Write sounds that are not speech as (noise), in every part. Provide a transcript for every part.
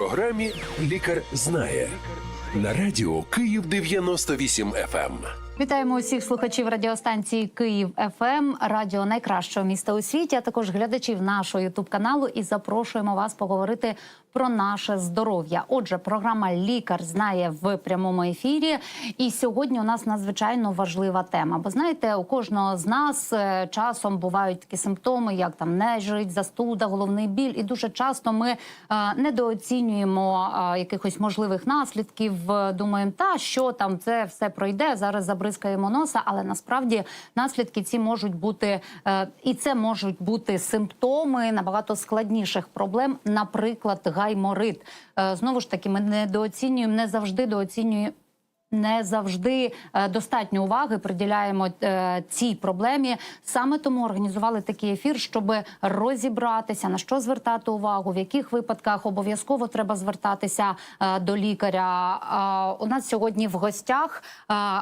програмі Лікар знає на радіо Київ 98 FM. Вітаємо усіх слухачів радіостанції Київ ФМ, радіо найкращого міста у світі, а також глядачів нашого ютуб каналу. І запрошуємо вас поговорити про наше здоров'я. Отже, програма Лікар знає в прямому ефірі. І сьогодні у нас надзвичайно важлива тема. Бо знаєте, у кожного з нас е, часом бувають такі симптоми, як там нежить, застуда, головний біль. І дуже часто ми е, недооцінюємо е, якихось можливих наслідків. Думаємо, та що там це все пройде. Зараз забризкаємо носа, але насправді наслідки ці можуть бути і це можуть бути симптоми набагато складніших проблем, наприклад, гайморит. Е, Знову ж таки, ми недооцінюємо, не завжди дооцінюємо. Не завжди е, достатньо уваги приділяємо е, цій проблемі. Саме тому організували такий ефір, щоб розібратися на що звертати увагу, в яких випадках обов'язково треба звертатися е, до лікаря. У нас сьогодні в гостях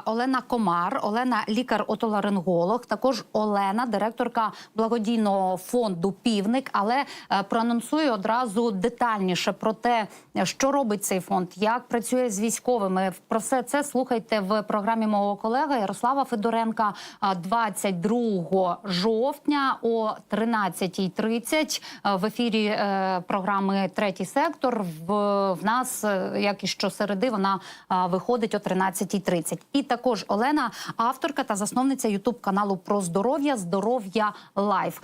Олена Комар, Олена лікар-отоларинголог, також Олена, директорка благодійного фонду Півник. Але проанонсую одразу детальніше про те, що робить цей фонд, як працює з військовими. Про все це слухайте в програмі мого колега Ярослава Федоренка 22 жовтня о 13.30 а, в ефірі е, програми Третій сектор. В, в нас, е, як і щосереди, вона виходить о 13.30. І також Олена, авторка та засновниця Ютуб каналу про здоров'я Здоров'я Лайф.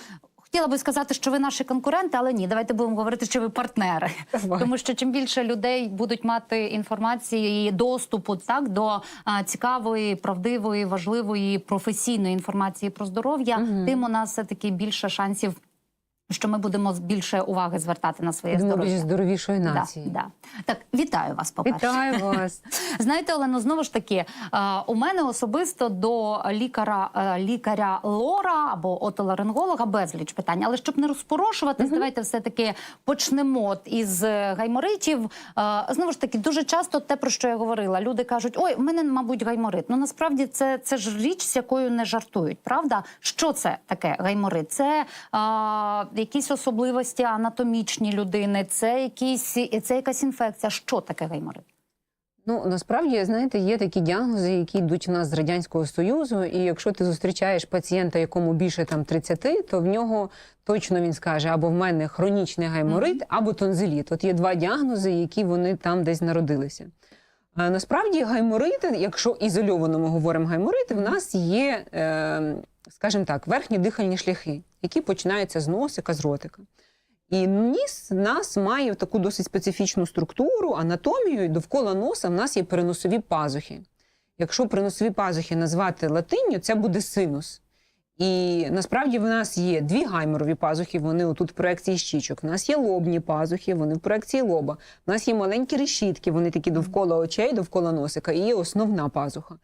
Хотіла би сказати, що ви наші конкуренти, але ні, давайте будемо говорити, що ви партнери. Тому що чим більше людей будуть мати інформації і доступу так до а, цікавої, правдивої, важливої професійної інформації про здоров'я, тим у нас все таки більше шансів, що ми будемо більше уваги звертати на своє Будемо більш здоров'я. здоровішої Да, нації. да. Так, вітаю вас, по-перше. Вітаю (laughs) вас. Знаєте, Олено, знову ж таки, е, у мене особисто до лікаря е, лікаря лора або отоларинголога безліч питань. Але щоб не розпорошуватись, давайте все таки почнемо із е, гайморитів. Знову ж таки, дуже часто те, про що я говорила, люди кажуть: ой, в мене, мабуть, гайморит. Ну насправді це, це ж річ, з якою не жартують. Правда, що це таке гайморит? Це якісь особливості анатомічні людини, це якісь це якась інфекція. Що таке гайморит? Ну насправді знаєте, є такі діагнози, які йдуть у нас з радянського союзу. І якщо ти зустрічаєш пацієнта, якому більше там 30, то в нього точно він скаже або в мене хронічний гайморит, або тонзиліт. От є два діагнози, які вони там десь народилися. А насправді гайморити, якщо ізольовано ми говоримо гайморити, в нас є, е, скажімо так, верхні дихальні шляхи, які починаються з носика, з ротика. І ніс нас має таку досить специфічну структуру, анатомію, і довкола носа в нас є переносові пазухи. Якщо переносові пазухи назвати латинню, це буде синус. І насправді в нас є дві гайморові пазухи, вони отут в проекції щічок. У нас є лобні пазухи, вони в проекції лоба. У нас є маленькі решітки, вони такі довкола очей, довкола носика, і є основна пазуха.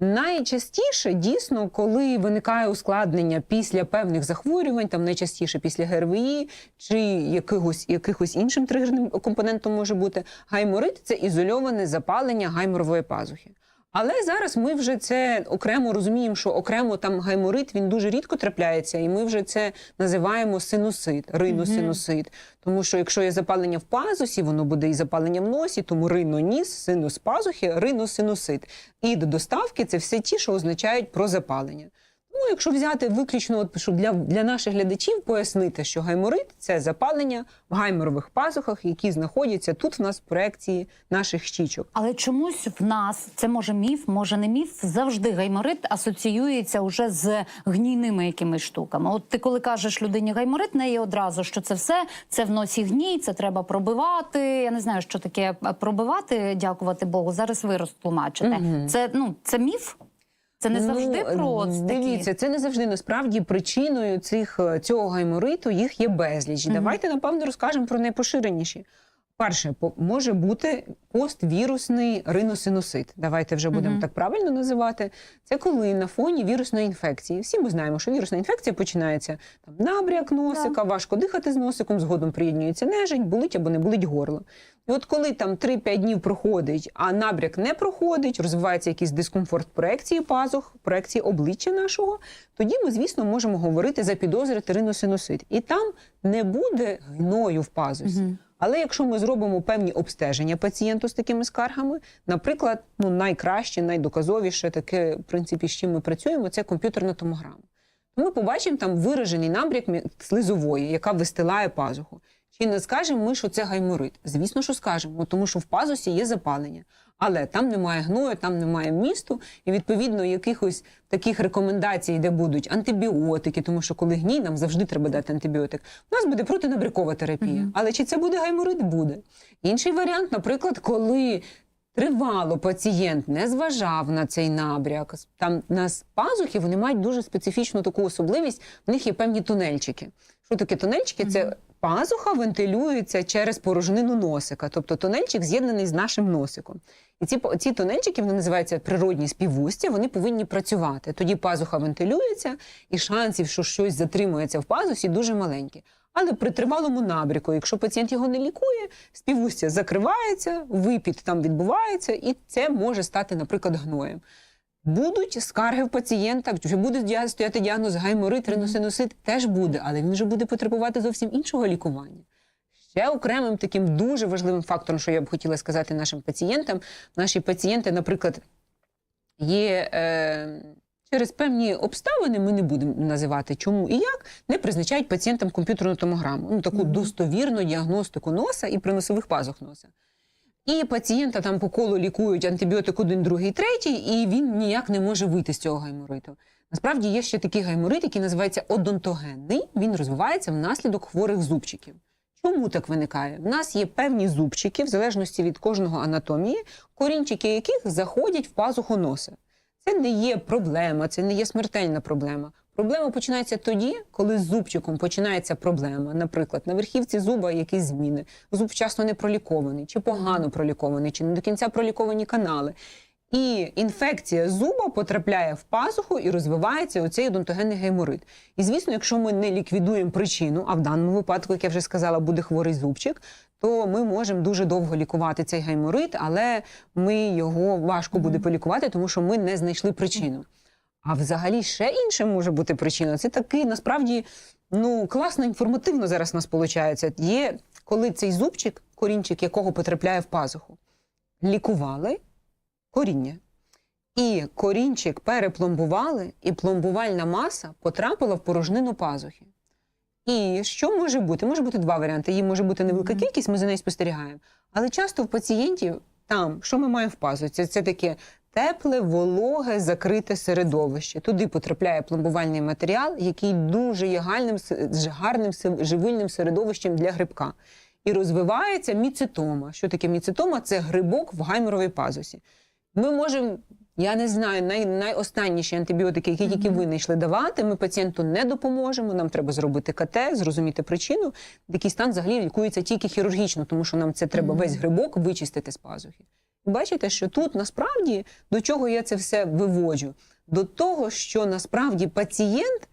Найчастіше дійсно, коли виникає ускладнення після певних захворювань, там найчастіше після ГРВІ чи якихось, якихось іншим тригерним компонентом може бути гайморит це ізольоване запалення гайморової пазухи. Але зараз ми вже це окремо розуміємо, що окремо там гайморит він дуже рідко трапляється, і ми вже це називаємо синусит, риносинусит. Тому що якщо є запалення в пазусі, воно буде і запалення в носі, тому риноніс, синус пазухи, риносинусит. І до доставки це все ті, що означають про запалення. Тому, якщо взяти виключно, от, щоб для, для наших глядачів пояснити, що гайморит це запалення в гайморових пазухах, які знаходяться тут в нас в проекції наших щічок. Але чомусь в нас це може міф, може не міф. Завжди гайморит асоціюється уже з гнійними якимись штуками. От ти коли кажеш людині гайморит, неї одразу що це все це в носі гній, це треба пробивати. Я не знаю, що таке пробивати. Дякувати Богу. Зараз ви розтлумачите. Це ну це міф. Це не завжди Ну, про от такі- дивіться, це не завжди насправді причиною цих е, цього гаймориту їх є безліч. Давайте напевно розкажемо про найпоширеніші. Перше, може бути поствірусний риносинусит. Давайте вже будемо Мгм. так правильно називати. Це коли на фоні вірусної інфекції. Всі ми знаємо, що вірусна інфекція починається там набряк носика, важко дихати з носиком, згодом приєднується нежить, болить або не болить горло. І от коли там 3-5 днів проходить, а набряк не проходить, розвивається якийсь дискомфорт проекції пазух, проекції обличчя нашого, тоді ми, звісно, можемо говорити за підозрити риносинусит. І там не буде гною в пазусі. Мгм. Але якщо ми зробимо певні обстеження пацієнту з такими скаргами, наприклад, ну найкраще, найдоказовіше таке, в принципі, з чим ми працюємо, це комп'ютерна томограма. Ми побачимо там виражений набряк слизової, яка вистилає пазуху. Чи не скажемо ми, що це гайморит? Звісно, що скажемо, тому що в пазусі є запалення. Але там немає гною, там немає місту, і відповідно якихось таких рекомендацій, де будуть антибіотики, тому що коли гній, нам завжди треба дати антибіотик. У нас буде протинабрякова терапія. Мгм. Але чи це буде гайморит? Буде. Інший варіант, наприклад, коли тривало пацієнт не зважав на цей набряк. Там на пазухи вони мають дуже специфічну таку особливість. В них є певні тунельчики. Що таке тунельчики? Це пазуха вентилюється через порожнину носика, тобто тунельчик з'єднаний з нашим носиком. І ці, ці тунельчики, вони називаються природні співвустя, вони повинні працювати. Тоді пазуха вентилюється, і шансів, що щось затримується в пазусі, дуже маленькі. Але при тривалому набряку, якщо пацієнт його не лікує, співвустя закривається, випід там відбувається, і це може стати, наприклад, гноєм. Будуть скарги в пацієнта, чи буде стояти діагноз гайморит, риносинусит, теж буде, але він вже буде потребувати зовсім іншого лікування. Ще окремим таким дуже важливим фактором, що я б хотіла сказати нашим пацієнтам, наші пацієнти, наприклад, є е, через певні обставини, ми не будемо називати чому і як, не призначають пацієнтам комп'ютерну томограму, ну таку достовірну діагностику носа і приносових пазух носа. І пацієнта там по колу лікують антибіотик один, другий, третій, і він ніяк не може вийти з цього гаймориту. Насправді є ще такий гайморит, який називається одонтогенний. Він розвивається внаслідок хворих зубчиків. Чому так виникає? В нас є певні зубчики, в залежності від кожного анатомії, корінчики яких заходять в пазуху носа. Це не є проблема, це не є смертельна проблема. Проблема починається тоді, коли з зубчиком починається проблема. Наприклад, на верхівці зуба якісь зміни, зуб вчасно не пролікований, чи погано пролікований, чи не до кінця проліковані канали. І інфекція зуба потрапляє в пазуху і розвивається оцей одонтогенний гайморит. І звісно, якщо ми не ліквідуємо причину, а в даному випадку, як я вже сказала, буде хворий зубчик, то ми можемо дуже довго лікувати цей гайморит, але ми його важко буде полікувати, тому що ми не знайшли причину. А взагалі ще інше може бути причина. Це такий насправді ну класно інформативно зараз у нас виходить. Є коли цей зубчик, корінчик якого потрапляє в пазуху, лікували коріння. І корінчик перепломбували, і пломбувальна маса потрапила в порожнину пазухи. І що може бути? Може бути два варіанти. Її може бути невелика кількість, ми за нею спостерігаємо. Але часто в пацієнтів там, що ми маємо в пазуці? Це таке тепле, вологе, закрите середовище. Туди потрапляє пломбувальний матеріал, який дуже є гарним се- живильним середовищем для грибка. І розвивається міцитома. Що таке міцитома? Це грибок в гайморовій пазусі. Ми можемо, я не знаю, най, найостанніші антибіотики, які тільки Мгм. винайшли давати. Ми пацієнту не допоможемо. Нам треба зробити КТ, зрозуміти причину. Такий стан взагалі лікується тільки хірургічно, тому що нам це треба Мгм. весь грибок вичистити з пазухи. Бачите, що тут насправді до чого я це все виводжу? До того, що насправді пацієнт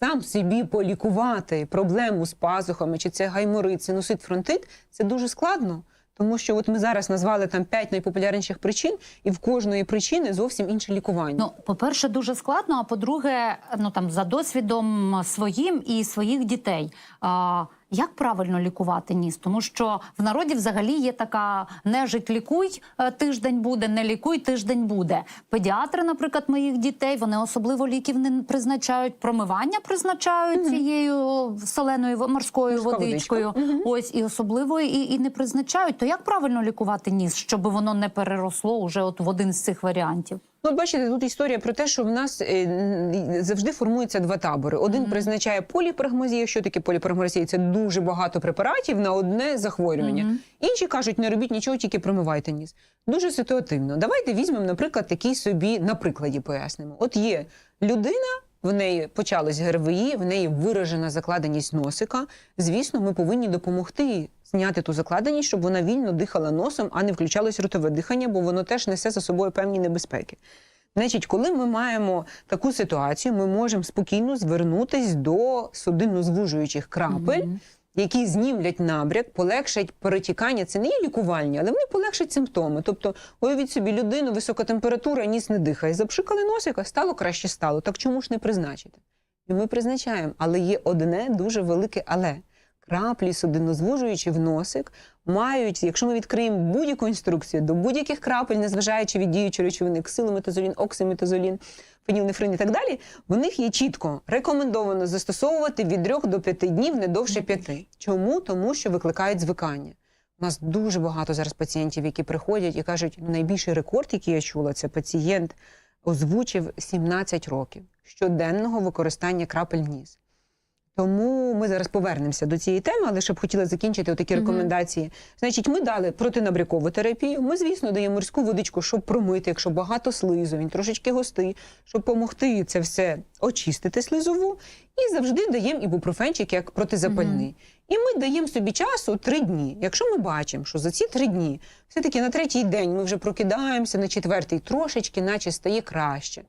сам собі полікувати проблему з пазухами, чи це гайморит, синусит, фронтит, це дуже складно. Тому що от ми зараз назвали там п'ять найпопулярніших причин, і в кожної причини зовсім інше лікування. Ну, по-перше, дуже складно. А по-друге, ну там за досвідом своїм і своїх дітей. А, як правильно лікувати ніс? Тому що в народі взагалі є така нежить лікуй е, тиждень буде, не лікуй тиждень буде. Педіатри, наприклад, моїх дітей, вони особливо ліків не призначають, промивання призначають цією соленою морською Морська водичкою. Ось і особливо і, і не призначають. То як правильно лікувати ніс, щоб воно не переросло уже от в один з цих варіантів? Ну, от бачите, тут історія про те, що в нас е, завжди формуються два табори. Один Мгм. призначає поліпрагмазію. Що таке поліпрагмазія? Це дуже багато препаратів на одне захворювання. Мгм. Інші кажуть, не робіть нічого, тільки промивайте ніс. Дуже ситуативно. Давайте візьмемо, наприклад, такий собі на прикладі пояснимо. От є людина. В неї почалось ГРВІ, в неї виражена закладеність носика. Звісно, ми повинні допомогти зняти ту закладеність, щоб вона вільно дихала носом, а не включалось ротове дихання, бо воно теж несе за собою певні небезпеки. Значить, коли ми маємо таку ситуацію, ми можемо спокійно звернутись до судинно-звужуючих крапель, Мгм. які знімлять набряк, полегшать перетікання. Це не є лікування, але вони полегшать симптоми. Тобто, уявіть собі, людину, висока температура, ніс не дихає. Запшикали носика, стало краще стало. Так чому ж не призначити? І ми призначаємо, але є одне дуже велике але. Краплі судинозвужуючі в носик мають, якщо ми відкриємо будь-яку інструкцію до будь-яких крапель, незважаючи від діючої речовини, ксилометазолін, оксиметазолін, фенілнефрин і так далі, в них є чітко рекомендовано застосовувати від 3 до 5 днів, не довше 5. Чому? Тому що викликають звикання. У нас дуже багато зараз пацієнтів, які приходять і кажуть, «Ну, найбільший рекорд, який я чула, це пацієнт озвучив 17 років щоденного використання крапель в ніс. Тому ми зараз повернемося до цієї теми, але ще б хотіла закінчити такі рекомендації. Значить, ми дали протинабрякову терапію. Ми, звісно, даємо морську водичку, щоб промити, якщо багато слизу, він трошечки густий, щоб допомогти це все очистити слизову. І завжди даємо ібупрофенчик як протизапальний. І ми даємо собі часу три дні. Якщо ми бачимо, що за ці три дні, все-таки на третій день ми вже прокидаємося, на четвертий трошечки, наче стає краще.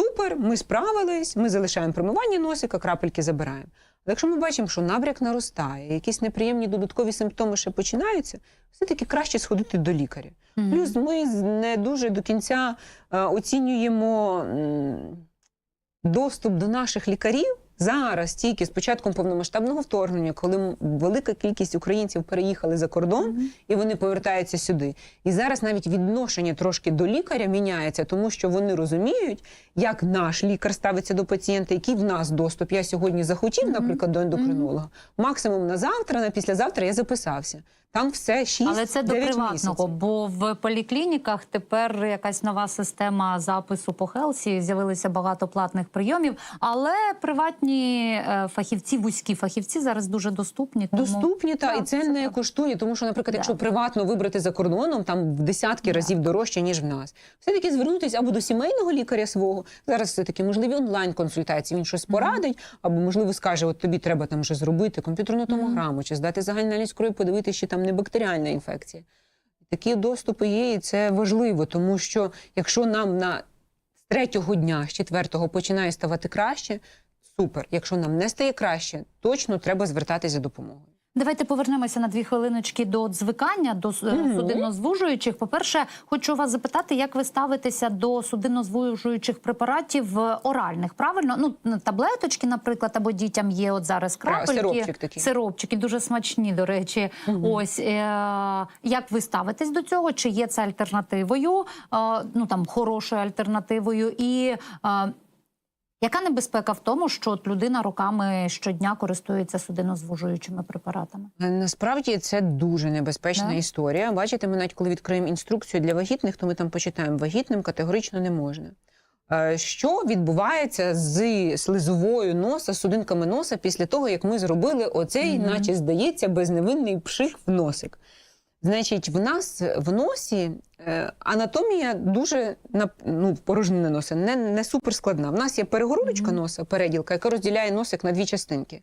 Супер, ми справились, ми залишаємо промивання носика, крапельки забираємо. Але якщо ми бачимо, що набряк наростає, якісь неприємні додаткові симптоми ще починаються, все-таки краще сходити до лікаря. Мгм. Плюс ми не дуже до кінця е, оцінюємо доступ до наших лікарів зараз, тільки з початком повномасштабного вторгнення, коли велика кількість українців переїхали за кордон Мгм. і вони повертаються сюди. І зараз навіть відношення трошки до лікаря міняється, тому що вони розуміють, як наш лікар ставиться до пацієнта, який в нас доступ. Я сьогодні захотів, Мгм. наприклад, до ендокринолога. Максимум на завтра, на післязавтра я записався. Там все 6 Але це до приватного, бо в поліклініках тепер якась нова система запису по Хелсі. З'явилося багато платних прийомів. Але приватні е, фахівці, вузькі фахівці зараз дуже доступні. Тому... Доступні та Так, і це це не правда. коштує, тому що, наприклад, Да. якщо приватно вибрати за кордоном, там в десятки Да. разів дорожче ніж в нас. Все таки звернутися або до сімейного лікаря свого. Зараз все таки можливі онлайн консультації. Він щось порадить, або можливо скаже: от тобі треба там вже зробити комп'ютерну томограму, чи здати загальний аналіз крові, подивитися, чи там не бактеріальна інфекція. Такі доступи є, і це важливо, тому що якщо нам на третього дня, з четвертого починає ставати краще, супер. Якщо нам не стає краще, точно треба звертатися за допомогою. Давайте повернемося на дві хвилиночки до звикання до Мгм. судинозвужуючих. По-перше, хочу вас запитати, як ви ставитеся до судинозвужуючих препаратів е, оральних? Правильно? Ну таблеточки, наприклад, або дітям є от зараз Кра- крапельки. сиропчик такий. Сиропчики дуже смачні, до речі. Мгм. Ось е- як ви ставитесь до цього? Чи є це альтернативою? Е, ну там хорошою альтернативою і. Е, яка небезпека в тому, що от людина роками щодня користується судинозвужуючими препаратами? Е, Насправді це дуже небезпечна Да? історія. Бачите, ми навіть коли відкриємо інструкцію для вагітних, то ми там почитаємо вагітним категорично не можна. Е, Що відбувається з слизовою носа, судинками носа після того, як ми зробили оцей, Мгм. наче здається, безневинний пшик в носик? Значить, в нас в носі е, анатомія дуже ну, порожнина носа, не, не супер складна. В нас є перегородочка носа, переділка, яка розділяє носик на дві частинки.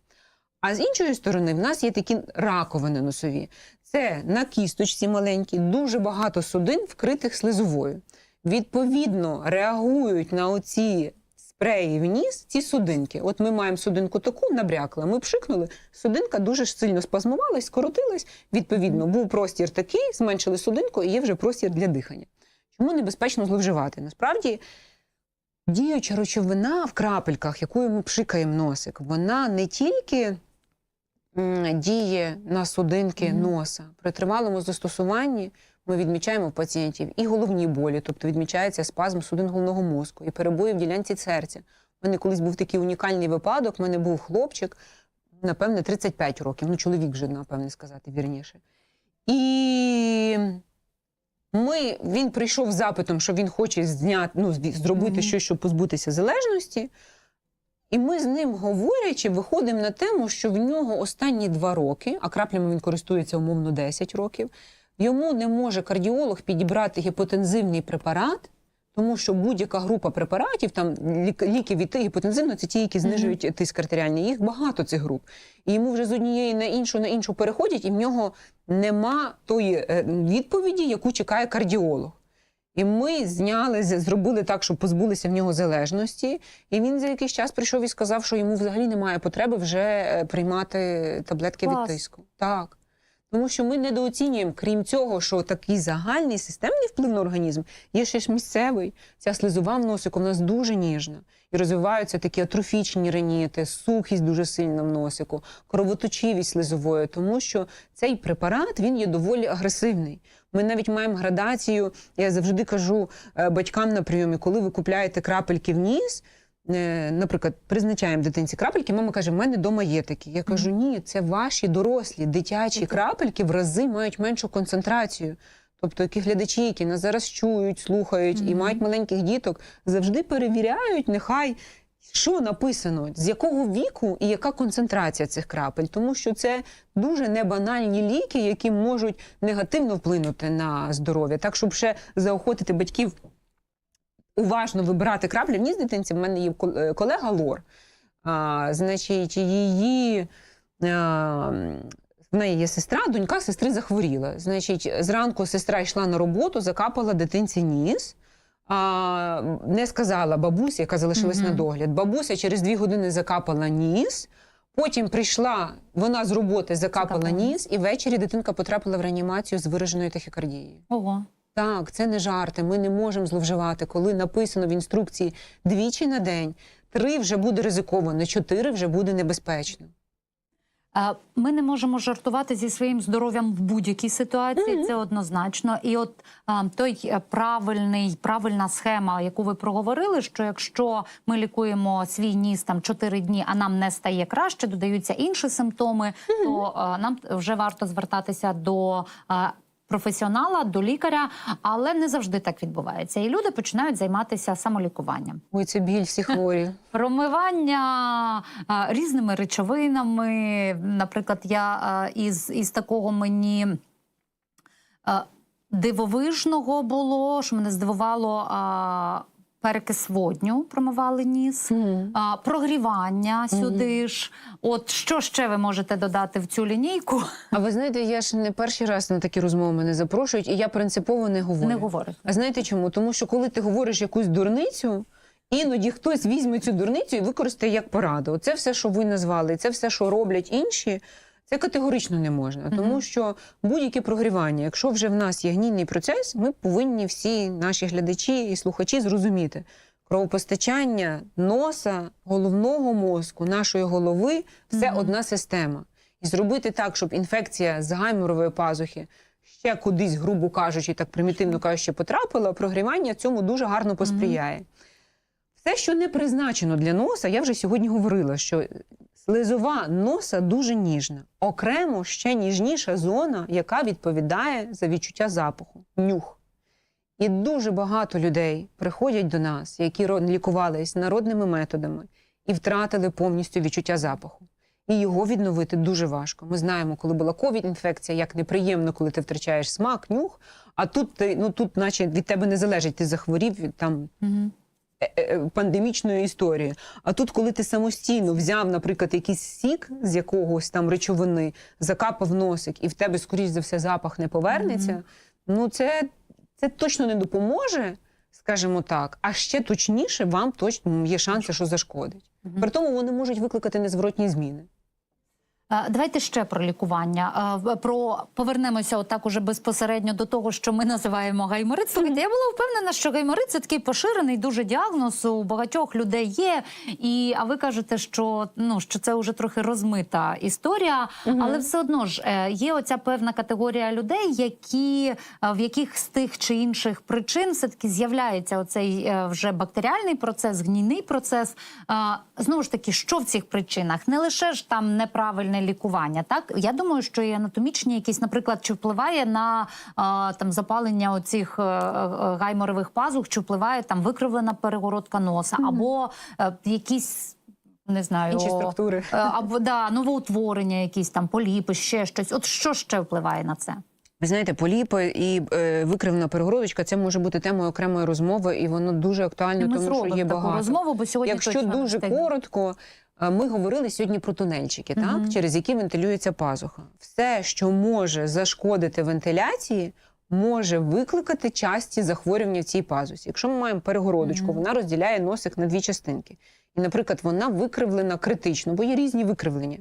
А з іншої сторони, в нас є такі раковини носові. Це на кісточці маленькі, дуже багато судин, вкритих слизовою. Відповідно, реагують на оці спреї в ніс ці судинки. От ми маємо судинку таку набрякла, ми пшикнули, судинка дуже сильно спазмувалась, скоротилась. Відповідно, був простір такий, зменшили судинку, і є вже простір для дихання. Чому небезпечно зловживати? Насправді. Діюча речовина в крапельках, якою ми пшикаємо носик, вона не тільки діє на судинки Мгм. носа. При тривалому застосуванні ми відмічаємо в пацієнтів і головні болі, тобто відмічається спазм судин головного мозку, і перебої в ділянці серця. У мене колись був такий унікальний випадок. У мене був хлопчик, напевне, 35 років, ну чоловік вже, напевне, сказати вірніше. І ми, він прийшов з запитом, що він хоче зняти, ну, зробити Мгм. щось, щоб позбутися залежності. І ми з ним говорячи, виходимо на тему, що в нього останні два роки, а краплями він користується умовно 10 років, йому не може кардіолог підібрати гіпотензивний препарат, тому що будь-яка група препаратів, там лік- ліки від гіпотензивно, це ті, які знижують тиск артеріальний. Їх багато цих груп. І йому вже з однієї на іншу на іншу переходять, і в нього нема тої е, відповіді, яку чекає кардіолог. І ми зняли, зробили так, щоб позбулися в нього залежності. І він за якийсь час прийшов і сказав, що йому взагалі немає потреби вже е, приймати таблетки Клас. від тиску. Так. Тому що ми недооцінюємо, крім цього, що такий загальний системний вплив на організм, є ще ж місцевий. Ця слизова в носику в нас дуже ніжна. І розвиваються такі атрофічні реніти, сухість дуже сильна в носику, кровоточивість слизової, тому що цей препарат він є доволі агресивний. Ми навіть маємо градацію. Я завжди кажу е, батькам на прийомі, коли ви купляєте крапельки в ніс. Е, Наприклад, призначаємо дитинці крапельки, мама каже, в мене вдома є такі. Я кажу, ні, це ваші дорослі, дитячі крапельки в рази мають меншу концентрацію. Тобто, які глядачі, які нас зараз чують, слухають і мають маленьких діток, завжди перевіряють, нехай що написано, з якого віку і яка концентрація цих крапель, тому що це дуже небанальні ліки, які можуть негативно вплинути на здоров'я. Так, щоб ще заохотити батьків уважно вибирати краплі. В ніс дитинці в мене є е, колега Лор. А, значить, її. А, в неї є сестра, донька сестри захворіла. Значить, зранку сестра йшла на роботу, закапала дитинці ніс. А, не сказала бабусі, яка залишилась Мгм. на догляд. Бабуся через дві години закапала ніс. Потім прийшла вона з роботи, закапала Закапала ніс, і ввечері дитинка потрапила в реанімацію з вираженою тахікардією. Ого. Так, це не жарти. Ми не можемо зловживати. Коли написано в інструкції двічі на день, три вже буде ризиковано, чотири вже буде небезпечно. Е, Ми не можемо жартувати зі своїм здоров'ям в будь-якій ситуації. Це однозначно. І от а, той е, правильний, правильна схема, яку ви проговорили, що якщо ми лікуємо свій ніс там 4 дні, а нам не стає краще, додаються інші симптоми, то а, нам вже варто звертатися до. а, Професіонала до лікаря, але не завжди так відбувається. І люди починають займатися самолікуванням. Ой, це біль всі хворі. (laughs) Промивання а, різними речовинами. Наприклад, я а, із, із такого мені а, дивовижного було, що мене здивувало. А, Перекис водню промивали ніс, а, прогрівання сюди ж. От що ще ви можете додати в цю лінійку? А ви знаєте, я ж не перший раз на такі розмови мене запрошують, і я принципово не говорю. Не говорите. А знаєте чому? Тому що коли ти говориш якусь дурницю, іноді хтось візьме цю дурницю і використає як пораду. Це все, що ви назвали, це все, що роблять інші. Це категорично не можна, тому що будь-яке прогрівання, якщо вже в нас є гнійний процес, ми повинні всі наші глядачі і слухачі зрозуміти. Кровопостачання носа, головного мозку, нашої голови все Мгм. одна система. І зробити так, щоб інфекція з гайморової пазухи ще кудись, грубо кажучи, так примітивно кажучи, потрапила, прогрівання цьому дуже гарно посприяє. Все, що не призначено для носа, я вже сьогодні говорила, що слизова носа дуже ніжна. Окремо ще ніжніша зона, яка відповідає за відчуття запаху нюх. І дуже багато людей приходять до нас, які лікувались народними методами і втратили повністю відчуття запаху. І його відновити дуже важко. Ми знаємо, коли була ковід-інфекція, як неприємно, коли ти втрачаєш смак, нюх. А тут ти, ну тут, наче від тебе не залежить, ти захворів там Угу. Е- е, пандемічної історії. А тут, коли ти самостійно взяв, наприклад, якийсь сік з якогось там речовини, закапав носик, і в тебе, скоріш за все, запах не повернеться, Мгм. ну це, це точно не допоможе, скажімо так. А ще точніше вам точно є шанси, що зашкодить. Мгм. При тому вони можуть викликати незворотні зміни. Е, Давайте ще про лікування. Е, Про повернемося отак уже безпосередньо до того, що ми називаємо гайморит. Слухайте, я була впевнена, що гайморит це такий поширений дуже діагноз у багатьох людей є. І а ви кажете, що ну що це вже трохи розмита історія, Мгм. але все одно ж е, є оця певна категорія людей, які в яких з тих чи інших причин все таки з'являється оцей вже бактеріальний процес, гнійний процес. Знову ж таки, що в цих причинах? Не лише ж там неправильне лікування. Так я думаю, що і анатомічні якісь, наприклад, чи впливає на е, там запалення оцих е, е, гайморових пазух, чи впливає там викривлена перегородка носа, або е, якісь. Не знаю, Інші структури. або да, новоутворення, якісь там поліпи, ще щось. От що ще впливає на це? Ви знаєте, поліпи і е, викривлена перегородочка це може бути темою окремої розмови, і воно дуже актуально, Ми тому що є таку багато. розмову, бо сьогодні Якщо точно дуже коротко, ми говорили сьогодні про тунельчики, так через які вентилюється пазуха. Все, що може зашкодити вентиляції, може викликати часті захворювання в цій пазусі. Якщо ми маємо перегородочку, Мгм. вона розділяє носик на дві частинки. І, наприклад, вона викривлена критично, бо є різні викривлення.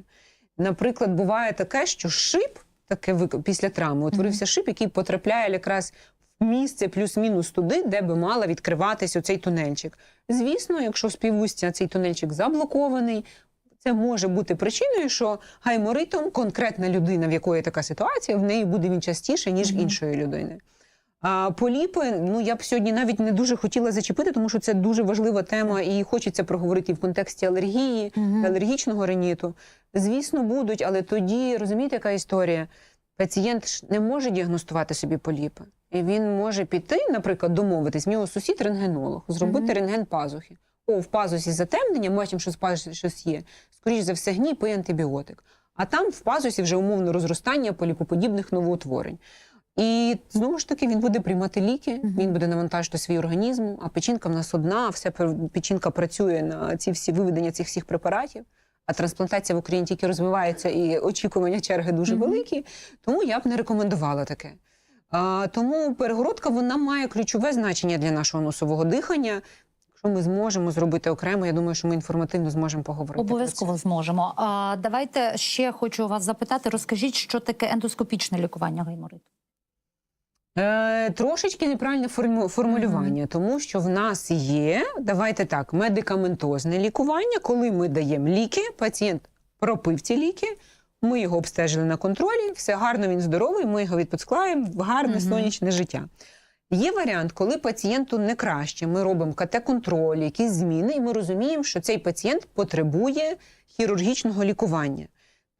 Наприклад, буває таке, що шип таке вик- після травми. Утворився шип, який потрапляє якраз місце плюс-мінус туди, де би мала відкриватися оцей тунельчик. Звісно, якщо співустя цей тунельчик заблокований. Це може бути причиною, що гайморитом конкретна людина, в якої така ситуація, в неї буде він частіше, ніж в іншої людини. А поліпи, ну я б сьогодні навіть не дуже хотіла зачепити, тому що це дуже важлива тема, і хочеться проговорити в контексті алергії, Мгм. алергічного риніту. Звісно, будуть, але тоді розумієте, яка історія? Пацієнт ж не може діагностувати собі поліпи. І він може піти, наприклад, домовитись, в нього сусід рентгенолог, зробити Мгм. рентген пазухи. О, в пазусі затемнення, ми бачимо, що в пазусі щось є. Скоріш за все, гній, пий антибіотик. А там в пазусі вже умовно розростання поліпоподібних новоутворень. І знову ж таки він буде приймати ліки, Мгм. він буде навантажити свій організм, а печінка в нас одна, вся печінка працює на ці всі виведення цих всіх препаратів. А трансплантація в Україні тільки розвивається, і очікування черги дуже великі. Тому я б не рекомендувала таке. А, тому перегородка вона має ключове значення для нашого носового дихання. Якщо ми зможемо зробити окремо, я думаю, що ми інформативно зможемо поговорити. Обов'язково зможемо. А давайте ще хочу вас запитати. Розкажіть, що таке ендоскопічне лікування гаймориту? Е, трошечки неправильне форму- формулювання, тому що в нас є, давайте так, медикаментозне лікування, коли ми даємо ліки, пацієнт пропив ці ліки, ми його обстежили на контролі, все гарно, він здоровий, ми його відпускаємо в гарне Мгм. сонячне життя. Є варіант, коли пацієнту не краще, ми робимо КТ-контроль, якісь зміни, і ми розуміємо, що цей пацієнт потребує хірургічного лікування.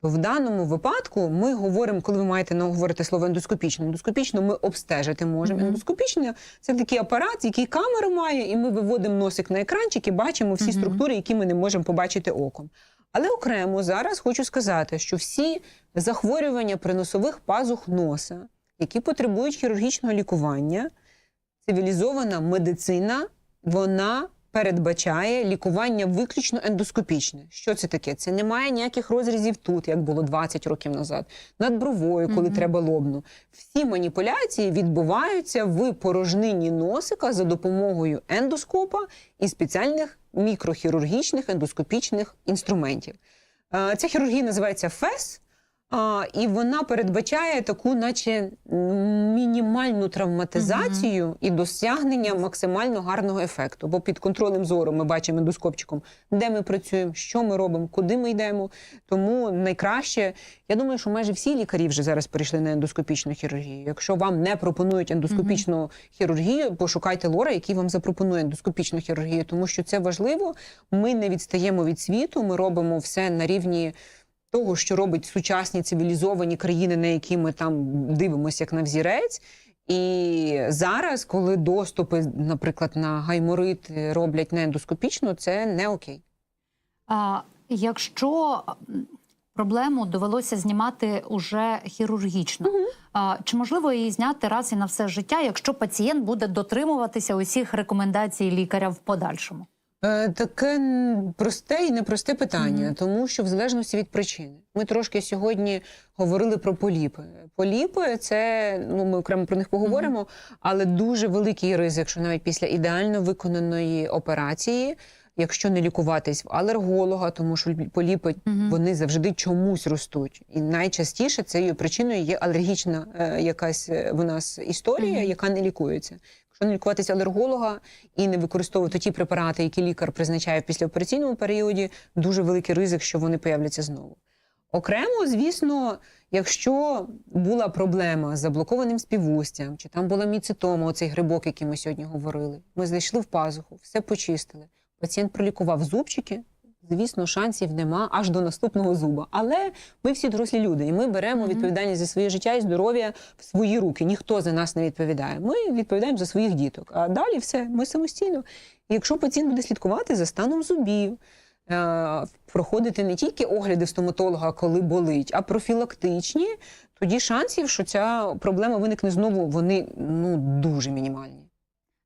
В даному випадку ми говоримо, коли ви маєте на говорити слово ендоскопічно. Ендоскопічно ми обстежити можемо. Мгм. Ендоскопічно це такий апарат, який камеру має, і ми виводимо носик на екранчик і бачимо всі Мгм. структури, які ми не можемо побачити оком. Але окремо зараз хочу сказати, що всі захворювання приносових пазух носа, які потребують хірургічного лікування, цивілізована медицина, вона передбачає лікування виключно ендоскопічне. Що це таке? Це немає ніяких розрізів тут, як було 20 років назад, над бровою, коли Мгм. треба лобну. Всі маніпуляції відбуваються в порожнині носика за допомогою ендоскопа і спеціальних мікрохірургічних ендоскопічних інструментів. Е, Ця хірургія називається ФЕС. А, і вона передбачає таку, наче мінімальну травматизацію і досягнення максимально гарного ефекту. Бо під контролем зору ми бачимо ендоскопчиком, де ми працюємо, що ми робимо, куди ми йдемо. Тому найкраще, я думаю, що майже всі лікарі вже зараз перейшли на ендоскопічну хірургію. Якщо вам не пропонують ендоскопічну хірургію, пошукайте лора, який вам запропонує ендоскопічну хірургію, тому що це важливо. Ми не відстаємо від світу, ми робимо все на рівні того, що робить сучасні цивілізовані країни, на які ми там дивимося як на взірець. І зараз, коли доступи, наприклад, на гайморит роблять не ендоскопічно, це не окей. А якщо проблему довелося знімати уже хірургічно, а, чи можливо її зняти раз і на все життя, якщо пацієнт буде дотримуватися усіх рекомендацій лікаря в подальшому? Е, Таке просте і непросте питання, тому що в залежності від причини. Ми трошки сьогодні говорили про поліпи. Поліпи це ну ми окремо про них поговоримо, але дуже великий ризик, якщо навіть після ідеально виконаної операції, якщо не лікуватись в алерголога, тому що поліпи Мгм. вони завжди чомусь ростуть. І найчастіше цією причиною є алергічна е, якась е, в нас історія, Мгм. яка не лікується. Якщо не лікуватися алерголога і не використовувати ті препарати, які лікар призначає в післяопераційному періоді, дуже великий ризик, що вони появляться знову. Окремо, звісно, якщо була проблема з заблокованим співустям, чи там була міцитома, оцей грибок, який ми сьогодні говорили, ми зайшли в пазуху, все почистили. Пацієнт пролікував зубчики. Звісно, шансів нема аж до наступного зуба. Але ми всі дорослі люди, і ми беремо відповідальність за своє життя і здоров'я в свої руки. Ніхто за нас не відповідає. Ми відповідаємо за своїх діток. А далі все, ми самостійно. І якщо пацієнт буде слідкувати за станом зубів, е, проходити не тільки огляди стоматолога, коли болить, а профілактичні, тоді шансів, що ця проблема виникне знову, вони ну дуже мінімальні.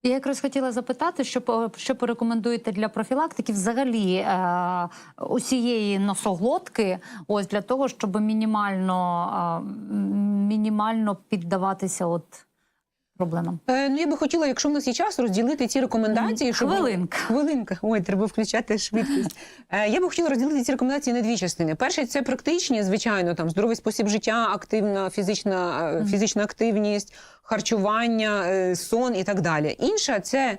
Я якраз хотіла запитати, що що порекомендуєте для профілактики взагалі е, усієї носоглотки, ось для того, щоб мінімально, е, мінімально піддаватися от проблемам? Е, ну я би хотіла, якщо в нас є час, розділити ці рекомендації. Щоб- Хвилинка. Хвилинка. Ой, треба включати швидкість. Е, я би хотіла розділити ці рекомендації на дві частини. Перше, це практичні, звичайно, там здоровий спосіб життя, активна фізична, е, фізична активність, харчування, е, сон і так далі. Інша це.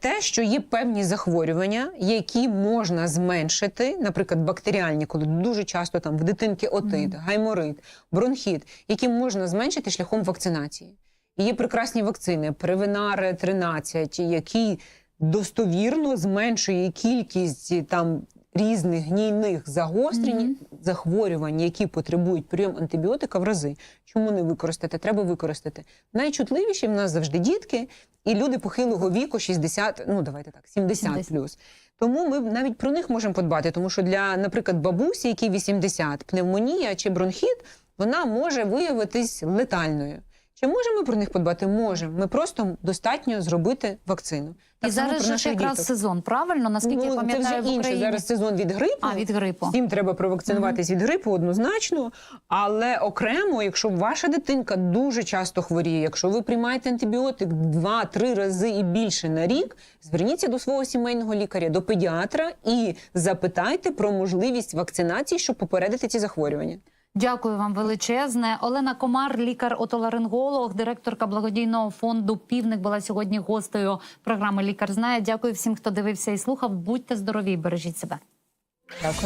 Те, що є певні захворювання, які можна зменшити, наприклад, бактеріальні, коли дуже часто там в дитинки отит, гайморит, бронхіт, які можна зменшити шляхом вакцинації. І є прекрасні вакцини, Превенаре 13, які достовірно зменшує кількість е, там різних гнійних загострень, захворювань, які потребують прийом антибіотика в рази. Чому не використати? Треба використати. Найчутливіші в нас завжди дітки і люди похилого віку 60, ну давайте так, 70 70. плюс. Тому ми навіть про них можемо подбати, тому що для, наприклад, бабусі, якій 80, пневмонія чи бронхіт, вона може виявитись летальною. Чи можемо ми про них подбати? Можемо. Ми просто достатньо зробити вакцину. І зараз же ж якраз діток. сезон, правильно? Наскільки я Ну, це вже в інше. Зараз сезон від грипу. а від грипу. Всім треба провакцинуватись від грипу однозначно. Але окремо, якщо ваша дитинка дуже часто хворіє, якщо ви приймаєте антибіотик 2-3 рази і більше на рік, зверніться до свого сімейного лікаря, до педіатра і запитайте про можливість вакцинації, щоб попередити ці захворювання. Дякую вам величезне. Олена Комар, лікар-отоларинголог, директорка благодійного фонду Півник була сьогодні гостею програми Лікар знає. Дякую всім, хто дивився і слухав. Будьте здорові, бережіть себе.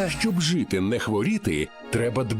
Щоб жити, не хворіти, треба дбати.